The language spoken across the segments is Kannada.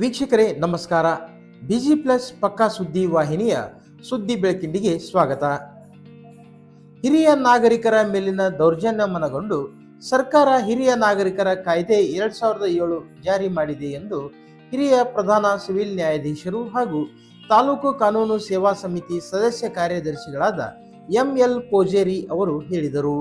ವೀಕ್ಷಕರೇ, ನಮಸ್ಕಾರ. ಬಿಜಿ ಪ್ಲಸ್ ಪಕ್ಕಾ ಸುದ್ದಿ ವಾಹಿನಿಯ ಸುದ್ದಿ ಬೆಳಕಿಂಡಿಗೆ ಸ್ವಾಗತ. ಹಿರಿಯ ನಾಗರಿಕರ ಮೇಲಿನ ದೌರ್ಜನ್ಯ ಮನಗೊಂಡು ಸರ್ಕಾರ ಹಿರಿಯ ನಾಗರಿಕರ ಕಾಯ್ದೆ ಎರಡ್ ಸಾವಿರದ ಏಳು ಜಾರಿ ಮಾಡಿದೆ ಎಂದು ಹಿರಿಯ ಪ್ರಧಾನ ಸಿವಿಲ್ ನ್ಯಾಯಾಧೀಶರು ಹಾಗೂ ತಾಲೂಕು ಕಾನೂನು ಸೇವಾ ಸಮಿತಿ ಸದಸ್ಯ ಕಾರ್ಯದರ್ಶಿಗಳಾದ ಎಂ ಎಲ್ ಪೋಜೇರಿ ಅವರು ಹೇಳಿದರು.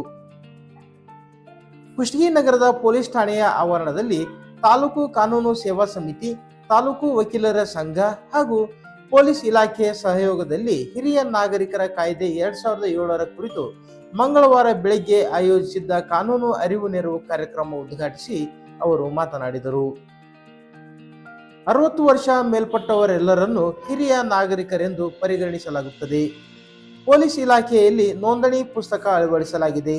ಕುಷ್ಟಗಿ ನಗರದ ಪೊಲೀಸ್ ಠಾಣೆಯ ಆವರಣದಲ್ಲಿ ತಾಲೂಕು ಕಾನೂನು ಸೇವಾ ಸಮಿತಿ ತಾಲೂಕು ವಕೀಲರ ಸಂಘ ಹಾಗೂ ಪೊಲೀಸ್ ಇಲಾಖೆಯ ಸಹಯೋಗದಲ್ಲಿ ಹಿರಿಯ ನಾಗರಿಕರ ಕಾಯ್ದೆ ಎರಡ್ ಸಾವಿರದ ಏಳರ ಕುರಿತು ಮಂಗಳವಾರ ಬೆಳಗ್ಗೆ ಆಯೋಜಿಸಿದ್ದ ಕಾನೂನು ಅರಿವು ನೆರವು ಕಾರ್ಯಕ್ರಮ ಉದ್ಘಾಟಿಸಿ ಅವರು ಮಾತನಾಡಿದರು. ಅರವತ್ತು ವರ್ಷ ಮೇಲ್ಪಟ್ಟವರೆಲ್ಲರನ್ನು ಹಿರಿಯ ನಾಗರಿಕರೆಂದು ಪರಿಗಣಿಸಲಾಗುತ್ತದೆ. ಪೊಲೀಸ್ ಇಲಾಖೆಯಲ್ಲಿ ನೋಂದಣಿ ಪುಸ್ತಕ ಅಳವಡಿಸಲಾಗಿದೆ.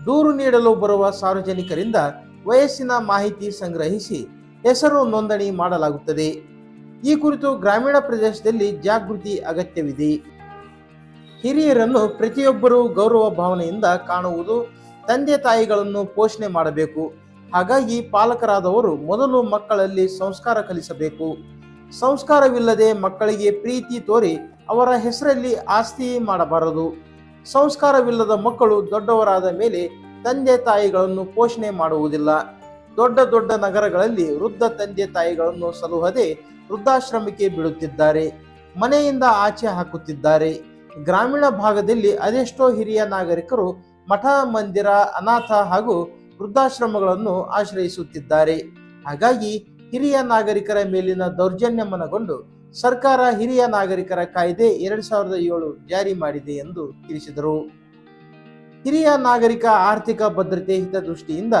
ದೂರು ನೀಡಲು ಬರುವ ಸಾರ್ವಜನಿಕರಿಂದ ವಯಸ್ಸಿನ ಮಾಹಿತಿ ಸಂಗ್ರಹಿಸಿ ಹೆಸರು ನೋಂದಣಿ ಮಾಡಲಾಗುತ್ತದೆ. ಈ ಕುರಿತು ಗ್ರಾಮೀಣ ಪ್ರದೇಶದಲ್ಲಿ ಜಾಗೃತಿ ಅಗತ್ಯವಿದೆ. ಹಿರಿಯರನ್ನು ಪ್ರತಿಯೊಬ್ಬರೂ ಗೌರವ ಭಾವನೆಯಿಂದ ಕಾಣುವುದು, ತಂದೆ ತಾಯಿಗಳನ್ನು ಪೋಷಣೆ ಮಾಡಬೇಕು. ಹಾಗಾಗಿ ಪಾಲಕರಾದವರು ಮೊದಲು ಮಕ್ಕಳಲ್ಲಿ ಸಂಸ್ಕಾರ ಕಲಿಸಬೇಕು. ಸಂಸ್ಕಾರವಿಲ್ಲದೆ ಮಕ್ಕಳಿಗೆ ಪ್ರೀತಿ ತೋರಿ ಅವರ ಹೆಸರಲ್ಲಿ ಆಸ್ತಿ ಮಾಡಬಾರದು. ಸಂಸ್ಕಾರವಿಲ್ಲದ ಮಕ್ಕಳು ದೊಡ್ಡವರಾದ ಮೇಲೆ ತಂದೆ ತಾಯಿಗಳನ್ನು ಪೋಷಣೆ ಮಾಡುವುದಿಲ್ಲ. ದೊಡ್ಡ ದೊಡ್ಡ ನಗರಗಳಲ್ಲಿ ವೃದ್ಧ ತಂದೆ ತಾಯಿಗಳನ್ನು ಸಲುಹದೆ ವೃದ್ಧಾಶ್ರಮಕ್ಕೆ ಬಿಡುತ್ತಿದ್ದಾರೆ. ಮನೆಯಿಂದ ಆಚೆ ಹಾಕುತ್ತಿದ್ದಾರೆ. ಗ್ರಾಮೀಣ ಭಾಗದಲ್ಲಿ ಅದೆಷ್ಟೋ ಹಿರಿಯ ನಾಗರಿಕರು ಮಠ, ಮಂದಿರ, ಅನಾಥ ಹಾಗೂ ವೃದ್ಧಾಶ್ರಮಗಳನ್ನು ಆಶ್ರಯಿಸುತ್ತಿದ್ದಾರೆ. ಹಾಗಾಗಿ ಹಿರಿಯ ನಾಗರಿಕರ ಮೇಲಿನ ದೌರ್ಜನ್ಯ ಮನಗೊಂಡು ಸರ್ಕಾರ ಹಿರಿಯ ನಾಗರಿಕರ ಕಾಯ್ದೆ ಎರಡ್ ಸಾವಿರದ ಏಳು ಜಾರಿ ಮಾಡಿದೆ ಎಂದು ತಿಳಿಸಿದರು. ಹಿರಿಯ ನಾಗರಿಕ ಆರ್ಥಿಕ ಭದ್ರತೆ ಹಿತದೃಷ್ಟಿಯಿಂದ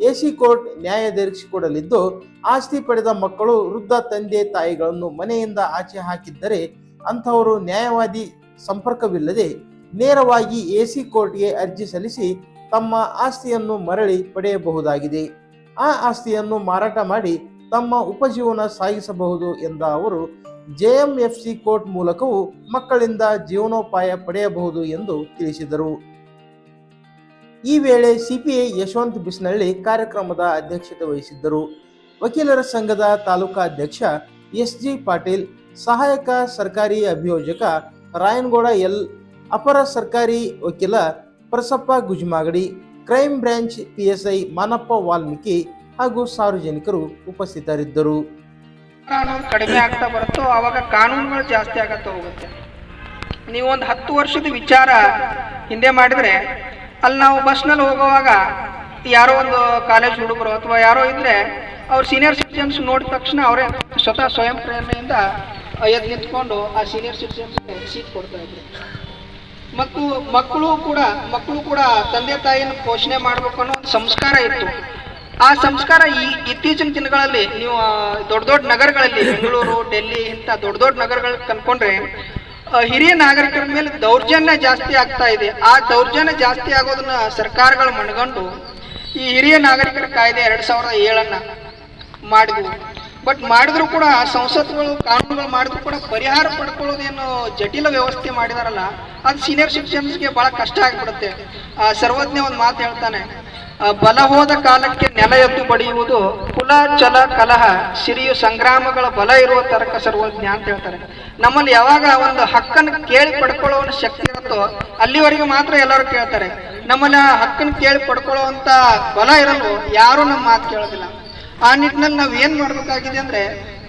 ಎಸಿ ಕೋರ್ಟ್ ನ್ಯಾಯ ದೊರಕಿಸಿಕೊಡಲಿದ್ದು ಆಸ್ತಿ ಪಡೆದ ಮಕ್ಕಳು ವೃದ್ಧ ತಂದೆ ತಾಯಿಗಳನ್ನು ಮನೆಯಿಂದ ಆಚೆ ಹಾಕಿದ್ದರೆ ಅಂಥವರು ನ್ಯಾಯವಾದಿ ಸಂಪರ್ಕವಿಲ್ಲದೆ ನೇರವಾಗಿ ಎಸಿ ಕೋರ್ಟ್ಗೆ ಅರ್ಜಿ ಸಲ್ಲಿಸಿ ತಮ್ಮ ಆಸ್ತಿಯನ್ನು ಮರಳಿ ಪಡೆಯಬಹುದಾಗಿದೆ. ಆ ಆಸ್ತಿಯನ್ನು ಮಾರಾಟ ಮಾಡಿ ತಮ್ಮ ಉಪಜೀವನ ಸಾಗಿಸಬಹುದು ಎಂದ ಅವರು ಜೆಎಂಎಫ್ಸಿ ಕೋರ್ಟ್ ಮೂಲಕವೂ ಮಕ್ಕಳಿಂದ ಜೀವನೋಪಾಯ ಪಡೆಯಬಹುದು ಎಂದು ತಿಳಿಸಿದರು. ಈ ವೇಳೆ ಸಿಪಿಐ ಯಶವಂತ್ ಬಿಸ್ನಳ್ಳಿ ಕಾರ್ಯಕ್ರಮದ ಅಧ್ಯಕ್ಷತೆ ವಹಿಸಿದ್ದರು. ವಕೀಲರ ಸಂಘದ ತಾಲೂಕಾ ಅಧ್ಯಕ್ಷ ಎಸ್ ಜಿ ಪಾಟೀಲ್, ಸಹಾಯಕ ಸರ್ಕಾರಿ ಅಭಿಯೋಜಕ ರಾಯನಗೌಡ ಎಲ್, ಅಪರ ಸರ್ಕಾರಿ ವಕೀಲ Prasappa Gujmagadi, crime branch PSI Manappa Valmiki ಹಾಗೂ ಸಾರ್ವಜನಿಕರು ಉಪಸ್ಥಿತರಿದ್ದರು. ಕಡಿಮೆ ಆಗ್ತಾ ಬರುತ್ತೋ ಆವಾಗ ಕಾನೂನುಗಳು ಜಾಸ್ತಿ ಆಗತ್ತಾ ಹೋಗುತ್ತೆ. ನೀವು ಒಂದು ಹತ್ತು ವರ್ಷದ ವಿಚಾರ ಹಿಂದೆ ಮಾಡಿದ್ರೆ ಅಲ್ಲಿ ನಾವು ಬಸ್ನಲ್ಲಿ ಹೋಗುವಾಗ ಯಾರೋ ಒಂದು ಕಾಲೇಜ್ ಹುಡುಗರು ಅಥವಾ ಯಾರೋ ಇದ್ರೆ ಅವ್ರು ಸೀನಿಯರ್ ಸಿಟಿಜನ್ಸ್ ನೋಡಿದ ತಕ್ಷಣ ಅವರೇ ಸ್ವತಃ ಸ್ವಯಂ ಪ್ರೇರಣೆಯಿಂದ ಎದ್ದು ನಿಂತ್ಕೊಂಡು ಆ ಸೀನಿಯರ್ ಸಿಟಿಜನ್ಸ್ಗೆ ಸೀಟ್ ಕೊಡ್ತಾ ಇದ್ರು. ಮತ್ತು ಮಕ್ಕಳು ಕೂಡ ಮಕ್ಕಳು ಕೂಡ ತಂದೆ ತಾಯಿಯನ್ನು ಪೋಷಣೆ ಮಾಡಬೇಕು ಅನ್ನೋ ಒಂದು ಸಂಸ್ಕಾರ ಇತ್ತು. ಆ ಸಂಸ್ಕಾರ ಈ ಇತ್ತೀಚಿನ ದಿನಗಳಲ್ಲಿ ನೀವು ದೊಡ್ಡ ದೊಡ್ಡ ನಗರಗಳಲ್ಲಿ ಬೆಂಗಳೂರು, ಡೆಲ್ಲಿ ಇಂಥ ದೊಡ್ಡ ದೊಡ್ಡ ನಗರಗಳಿಗೆ ಕನ್ಕೊಂಡ್ರೆ ಹಿರಿಯ ನಾಗರಿಕರ ಮೇಲೆ ದೌರ್ಜನ್ಯ ಜಾಸ್ತಿ ಆಗ್ತಾ ಇದೆ. ಆ ದೌರ್ಜನ್ಯ ಜಾಸ್ತಿ ಆಗೋದನ್ನ ಸರ್ಕಾರಗಳು ಮನಗಂಡು ಈ ಹಿರಿಯ ನಾಗರಿಕರ ಕಾಯ್ದೆ ಎರಡ್ ಸಾವಿರದ ಏಳನ್ನ ಮಾಡಿದ್ವು. ಬಟ್ ಮಾಡಿದ್ರು ಕೂಡ ಸಂಸತ್ಗಳು, ಕಾನೂನುಗಳು ಮಾಡಿದ್ರು ಕೂಡ ಪರಿಹಾರ ಪಡ್ಕೊಳ್ಳೋದೇನು ಜಟಿಲ ವ್ಯವಸ್ಥೆ ಮಾಡಿದಾರಲ್ಲ, ಅದು ಸೀನಿಯರ್ ಸಿಟಿಜನ್ಸ್ಗೆ ಬಹಳ ಕಷ್ಟ ಆಗ್ಬಿಡುತ್ತೆ. ಸರ್ವಜ್ಞ ಒಂದು ಮಾತು ಹೇಳ್ತಾನೆ ಬಲ ಹೋದ ಕಾಲಕ್ಕೆ ನೆಲ ಎದ್ದು ಪಡೆಯುವುದು ಕುಲ ಚಲ ಕಲಹ, ಸಿರಿಯು ಸಂಗ್ರಾಮಗಳ ಬಲ ಇರುವ ತರಕ ಸರ್ವಜ್ಞ ಅಂತ ಹೇಳ್ತಾರೆ. ನಮ್ಮಲ್ಲಿ ಯಾವಾಗ ಒಂದು ಹಕ್ಕನ್ನು ಕೇಳಿ ಪಡ್ಕೊಳ್ಳೋ ಶಕ್ತಿ ಇರುತ್ತೋ ಅಲ್ಲಿವರೆಗೆ ಮಾತ್ರ ಎಲ್ಲರೂ ಕೇಳ್ತಾರೆ. ನಮ್ಮಲ್ಲಿ ಆ ಹಕ್ಕನ್ನು ಕೇಳಿ ಪಡ್ಕೊಳ್ಳುವಂತ ಬಲ ಇರಲು ಯಾರೂ ನಮ್ಮ ಮಾತು ಕೇಳೋದಿಲ್ಲ. ಆ ನಿಟ್ಟಿನಲ್ಲಿ ನಾವು ಏನು ಮಾಡಬೇಕಾಗಿದೆ ಅಂದ್ರೆ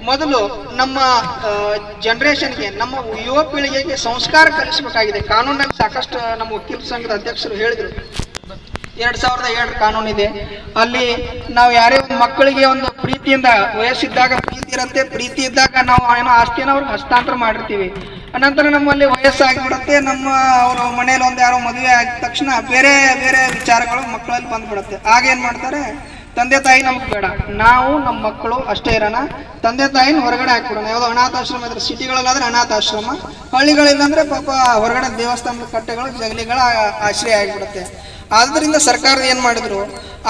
ಮೊದಲು ನಮ್ಮ ಜನ್ರೇಷನ್ಗೆ ನಮ್ಮ ಯುವ ಪೀಳಿಗೆಗೆ ಸಂಸ್ಕಾರ ಕಲಿಸಬೇಕಾಗಿದೆ. ಕಾನೂನಲ್ಲಿ ಸಾಕಷ್ಟು ನಮ್ಮ ವಕೀಲ ಸಂಘದ ಅಧ್ಯಕ್ಷರು ಹೇಳಿದ್ರು. ಎರಡ್ ಸಾವಿರದ ಏಳು ಕಾನೂನು ಇದೆ ಅಲ್ಲಿ ನಾವು ಯಾರೇ ಒಂದು ಮಕ್ಕಳಿಗೆ ಒಂದು ಪ್ರೀತಿಯಿಂದ ವಯಸ್ಸಿದ್ದಾಗ ಪ್ರೀತಿ ಇರುತ್ತೆ. ಪ್ರೀತಿ ಇದ್ದಾಗ ನಾವು ಏನೋ ಆಸ್ತಿಯನ್ನು ಅವ್ರಿಗೆ ಹಸ್ತಾಂತರ ಮಾಡಿರ್ತೀವಿ. ಅನಂತರ ನಮ್ಮಲ್ಲಿ ವಯಸ್ಸಾಗಿಬಿಡುತ್ತೆ. ನಮ್ಮ ಅವ್ರ ಮನೇಲಿ ಒಂದು ಯಾರೋ ಮದುವೆ ಆಗಿದ ತಕ್ಷಣ ಬೇರೆ ಬೇರೆ ವಿಚಾರಗಳು ಮಕ್ಕಳಲ್ಲಿ ಬಂದ್ಬಿಡುತ್ತೆ. ಆಗ ಏನ್ ಮಾಡ್ತಾರೆ? ತಂದೆ ತಾಯಿ ನಮ್ಗೆ ಬೇಡ. ನಾವು ನಮ್ಮ ಮಕ್ಕಳು ಅಷ್ಟೇ ಇರೋಣ. ತಂದೆ ತಾಯಿನ ಹೊರಗಡೆ ಹಾಕ್ಬಿಡೋಣ. ಯಾವುದೋ ಅನಾಥಾಶ್ರಮ ಇದ್ರೆ, ಸಿಟಿಗಳಲ್ಲಾದ್ರೆ ಅನಾಥಾಶ್ರಮ. ಹಳ್ಳಿಗಳಿಲ್ಲಂದ್ರೆ ಪಾಪ ಹೊರಗಡೆ ದೇವಸ್ಥಾನದ ಕಟ್ಟೆಗಳು, ಜಗಲಿಗಳ ಆಶ್ರಯ ಆಗಿಬಿಡುತ್ತೆ. ಆದ್ರಿಂದ ಸರ್ಕಾರ ಏನು ಮಾಡಿದ್ರು?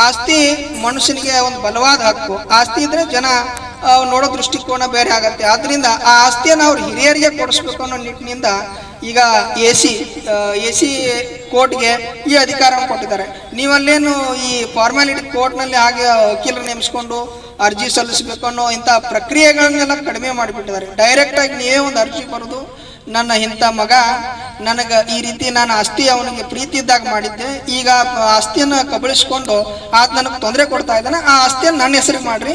ಆಸ್ತಿ ಮನುಷ್ಯನಿಗೆ ಒಂದು ಬಲವಾದ ಹಕ್ಕು. ಆಸ್ತಿ ಇದ್ರೆ ಜನ ನೋಡೋ ದೃಷ್ಟಿಕೋನ ಬೇರೆ ಆಗತ್ತೆ. ಆದ್ರಿಂದ ಆ ಆಸ್ತಿಯನ್ನು ಅವ್ರು ಹಿರಿಯರಿಗೆ ಕೊಡಿಸ್ಬೇಕು ಅನ್ನೋ ನಿಟ್ಟಿನಿಂದ ಈಗ ಎ ಸಿ ಎ ಸಿ ಕೋರ್ಟ್ಗೆ ಈ ಅಧಿಕಾರವನ್ನು ಕೊಟ್ಟಿದ್ದಾರೆ. ನೀವಲ್ಲೇನು ಈ ಫಾರ್ಮ್ಯಾಲಿಟಿ ಕೋರ್ಟ್ನಲ್ಲಿ ಹಾಗೆ ವಕೀಲರು ನೇಮಿಸ್ಕೊಂಡು ಅರ್ಜಿ ಸಲ್ಲಿಸಬೇಕು ಅನ್ನೋ ಇಂಥ ಪ್ರಕ್ರಿಯೆಗಳನ್ನೆಲ್ಲ ಕಡಿಮೆ ಮಾಡಿಬಿಟ್ಟಿದ್ದಾರೆ. ಡೈರೆಕ್ಟಾಗಿ ನೀವೇ ಒಂದು ಅರ್ಜಿ ಬರೋದು ನನ್ನ ಇಂಥ ಮಗ, ನನಗೆ ಈ ರೀತಿ ನಾನು ಆಸ್ತಿ ಅವನಿಗೆ ಪ್ರೀತಿ ಇದ್ದಾಗ ಮಾಡಿದ್ದೆ. ಈಗ ಆಸ್ತಿಯನ್ನು ಕಬಳಿಸ್ಕೊಂಡು ಆತ ನನಗೆ ತೊಂದರೆ ಕೊಡ್ತಾ ಇದ್ದಾನೆ. ಆ ಆಸ್ತಿಯನ್ನು ನನ್ನ ಹೆಸರಿಗೆ ಮಾಡ್ರಿ.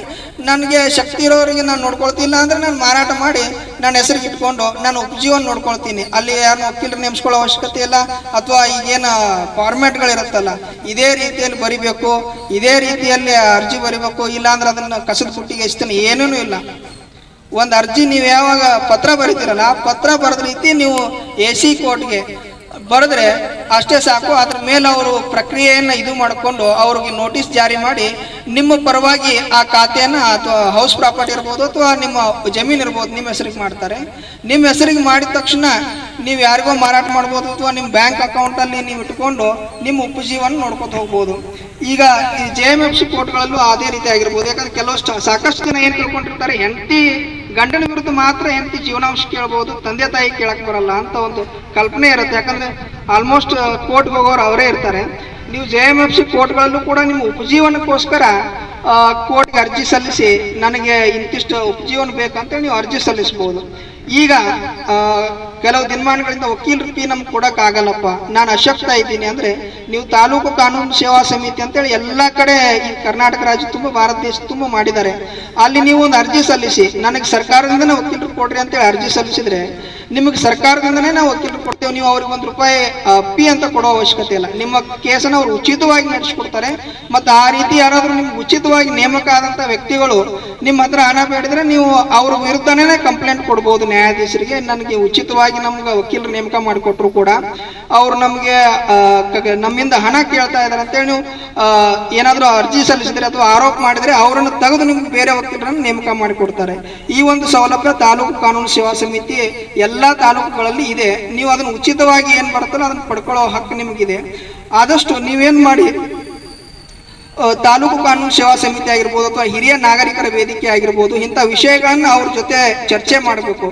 ನನಗೆ ಶಕ್ತಿ ಇರೋರಿಗೆ ನಾನು ನೋಡ್ಕೊಳ್ತಿಲ್ಲ ಅಂದ್ರೆ ನಾನು ಮಾರಾಟ ಮಾಡಿ ನನ್ನ ಹೆಸರಿಗೆ ಇಟ್ಕೊಂಡು ನಾನು ಉಪಜೀವನ ನೋಡ್ಕೊಳ್ತೀನಿ. ಅಲ್ಲಿ ಯಾರನ್ನ ವಕೀಲರು ನೇಮಿಸ್ಕೊಳ್ಳೋ ಅವಶ್ಯಕತೆ ಇಲ್ಲ, ಅಥವಾ ಈಗೇನು ಫಾರ್ಮ್ಯಾಟ್ಗಳಿರುತ್ತಲ್ಲ ಇದೇ ರೀತಿಯಲ್ಲಿ ಬರಿಬೇಕು, ಇದೇ ರೀತಿಯಲ್ಲಿ ಅರ್ಜಿ ಬರಿಬೇಕು ಇಲ್ಲ ಅಂದ್ರೆ ಅದನ್ನು ಕಸದ ಪುಟ್ಟಿಗೆ ಎಸ್ತಾನೆ ಏನೂ ಇಲ್ಲ. ಒಂದು ಅರ್ಜಿ ನೀವು ಯಾವಾಗ ಪತ್ರ ಬರೀತೀರಲ್ಲ ಆ ಪತ್ರ ಬರೆದ ರೀತಿ ನೀವು ಎ ಸಿ ಕೋರ್ಟ್ಗೆ ಬರೆದ್ರೆ ಅಷ್ಟೇ ಸಾಕು. ಅದ್ರ ಮೇಲೆ ಅವರು ಪ್ರಕ್ರಿಯೆಯನ್ನು ಇದು ಮಾಡಿಕೊಂಡು ಅವ್ರಿಗೆ ನೋಟಿಸ್ ಜಾರಿ ಮಾಡಿ ನಿಮ್ಮ ಪರವಾಗಿ ಆ ಖಾತೆಯನ್ನು ಅಥವಾ ಹೌಸ್ ಪ್ರಾಪರ್ಟಿ ಇರ್ಬೋದು ಅಥವಾ ನಿಮ್ಮ ಜಮೀನು ಇರ್ಬೋದು, ನಿಮ್ಮ ಹೆಸರಿಗೆ ಮಾಡ್ತಾರೆ. ನಿಮ್ಮ ಹೆಸರಿಗೆ ಮಾಡಿದ ತಕ್ಷಣ ನೀವು ಯಾರಿಗೋ ಮಾರಾಟ ಮಾಡ್ಬೋದು ಅಥವಾ ನಿಮ್ಮ ಬ್ಯಾಂಕ್ ಅಕೌಂಟಲ್ಲಿ ನೀವು ಇಟ್ಕೊಂಡು ನಿಮ್ಮ ಉಪಜೀವನ ನೋಡ್ಕೊತ ಹೋಗ್ಬೋದು. ಈಗ ಈ ಜೆ ಎಂ ಎಫ್ ಸಿ ಕೋರ್ಟ್ಗಳಲ್ಲೂ ಅದೇ ರೀತಿ ಆಗಿರ್ಬೋದು. ಯಾಕಂದ್ರೆ ಕೆಲವಷ್ಟು ಸಾಕಷ್ಟು ಜನ ಏನು ತಿಳ್ಕೊಂಡಿರ್ತಾರೆ ಹೆಂಡತಿ ಗಂಡನ ವಿರುದ್ಧ ಮಾತ್ರ ಹೆಂಡತಿ ಜೀವನಾಂಶ ಕೇಳ್ಬೋದು, ತಂದೆ ತಾಯಿ ಕೇಳಕ್ಕೆ ಬರಲ್ಲ ಅಂತ ಒಂದು ಕಲ್ಪನೆ ಇರುತ್ತೆ. ಯಾಕಂದ್ರೆ ಆಲ್ಮೋಸ್ಟ್ ಕೋರ್ಟ್ಗೆ ಹೋಗೋರು ಅವರೇ ಇರ್ತಾರೆ. ನೀವು ಜೆ ಎಂ ಎಫ್ ಸಿ ಕೋರ್ಟ್ಗಳಲ್ಲೂ ಕೂಡ ನಿಮ್ಮ ಉಪಜೀವನಕ್ಕೋಸ್ಕರ ಕೋರ್ಟ್ಗೆ ಅರ್ಜಿ ಸಲ್ಲಿಸಿ, ನನಗೆ ಇಂತಿಷ್ಟು ಉಪಜೀವನ ಬೇಕಂತೇಳಿ ನೀವು ಅರ್ಜಿ ಸಲ್ಲಿಸ್ಬೋದು. ಈಗ ಕೆಲವು ದಿನಮಾನಗಳಿಂದ ವಕೀಲರ ಫೀ ನಮ್ಗೆ ಕೊಡೋಕ್ಕಾಗಲ್ಲಪ್ಪ. ನಾನು ಅಶಕ್ತ ಇದ್ದೀನಿ ಅಂದರೆ, ನೀವು ತಾಲೂಕು ಕಾನೂನು ಸೇವಾ ಸಮಿತಿ ಅಂತೇಳಿ ಎಲ್ಲ ಕಡೆ ಈ ಕರ್ನಾಟಕ ರಾಜ್ಯ ತುಂಬ, ಭಾರತ ದೇಶ ತುಂಬ ಮಾಡಿದ್ದಾರೆ. ಅಲ್ಲಿ ನೀವು ಒಂದು ಅರ್ಜಿ ಸಲ್ಲಿಸಿ, ನನಗೆ ಸರ್ಕಾರದಿಂದನೇ ವಕೀಲರು ಕೊಡ್ರಿ ಅಂತೇಳಿ ಅರ್ಜಿ ಸಲ್ಲಿಸಿದ್ರೆ, ನಿಮಗೆ ಸರ್ಕಾರದಿಂದನೇ ನಾವು ವಕೀಲರು ಕೊಡ್ತೇವೆ. ನೀವು ಅವ್ರಿಗೆ ಒಂದು ರೂಪಾಯಿ ಪಿ ಅಂತ ಕೊಡೋ ಅವಶ್ಯಕತೆ ಇಲ್ಲ. ನಿಮ್ಮ ಕೇಸನ್ನು ಅವರು ಉಚಿತವಾಗಿ ನಡೆಸ್ಕೊಡ್ತಾರೆ. ಮತ್ತು ಆ ರೀತಿ ಯಾರಾದರೂ ನಿಮ್ಗೆ ಉಚಿತವಾಗಿ ನೇಮಕ ಆದಂಥ ವ್ಯಕ್ತಿಗಳು ನಿಮ್ಮ ಹತ್ರ ಹಣ ಬೇಡಿದ್ರೆ ನೀವು ಅವ್ರ ವಿರುದ್ಧನೇ ಕಂಪ್ಲೇಂಟ್ ಕೊಡ್ಬೋದು ನ್ಯಾಯಾಧೀಶರಿಗೆ ನನಗೆ ಉಚಿತವಾಗಿ ನಮ್ಗೆ ವಕೀಲರು ನೇಮಕ ಮಾಡಿಕೊಟ್ರು ಕೂಡ. ಅವ್ರು ನಮಗೆ ನಮ್ಮಿಂದ ಹಣ ಕೇಳ್ತಾ ಇದ್ದಾರೆ ಅಂತೇಳಿ ನೀವು ಏನಾದರೂ ಅರ್ಜಿ ಸಲ್ಲಿಸಿದ್ರೆ ಅಥವಾ ಆರೋಪ ಮಾಡಿದರೆ ಅವರನ್ನು ತೆಗೆದು ನಿಮ್ಗೆ ಬೇರೆ ವಕೀಲರನ್ನು ನೇಮಕ ಮಾಡಿಕೊಡ್ತಾರೆ. ಈ ಒಂದು ಸೌಲಭ್ಯ ತಾಲೂಕು ಕಾನೂನು ಸೇವಾ ಸಮಿತಿ ಎಲ್ಲ ತಾಲೂಕುಗಳಲ್ಲಿ ಇದೆ. ನೀವು ಅದನ್ನು ಉಚಿತವಾಗಿ ಏನು ಬರುತ್ತಲ್ಲ ಅದನ್ನು ಪಡ್ಕೊಳ್ಳೋ ಹಕ್ಕು ನಿಮಗಿದೆ. ಆದಷ್ಟು ನೀವೇನು ಮಾಡಿ ತಾಲೂಕು ಕಾನೂನು ಸೇವಾ ಸಮಿತಿ ಆಗಿರ್ಬೋದು ಅಥವಾ ಹಿರಿಯ ನಾಗರಿಕರ ವೇದಿಕೆ ಆಗಿರ್ಬೋದು ಇಂಥ ವಿಷಯಗಳನ್ನ ಅವ್ರ ಜೊತೆ ಚರ್ಚೆ ಮಾಡಬೇಕು.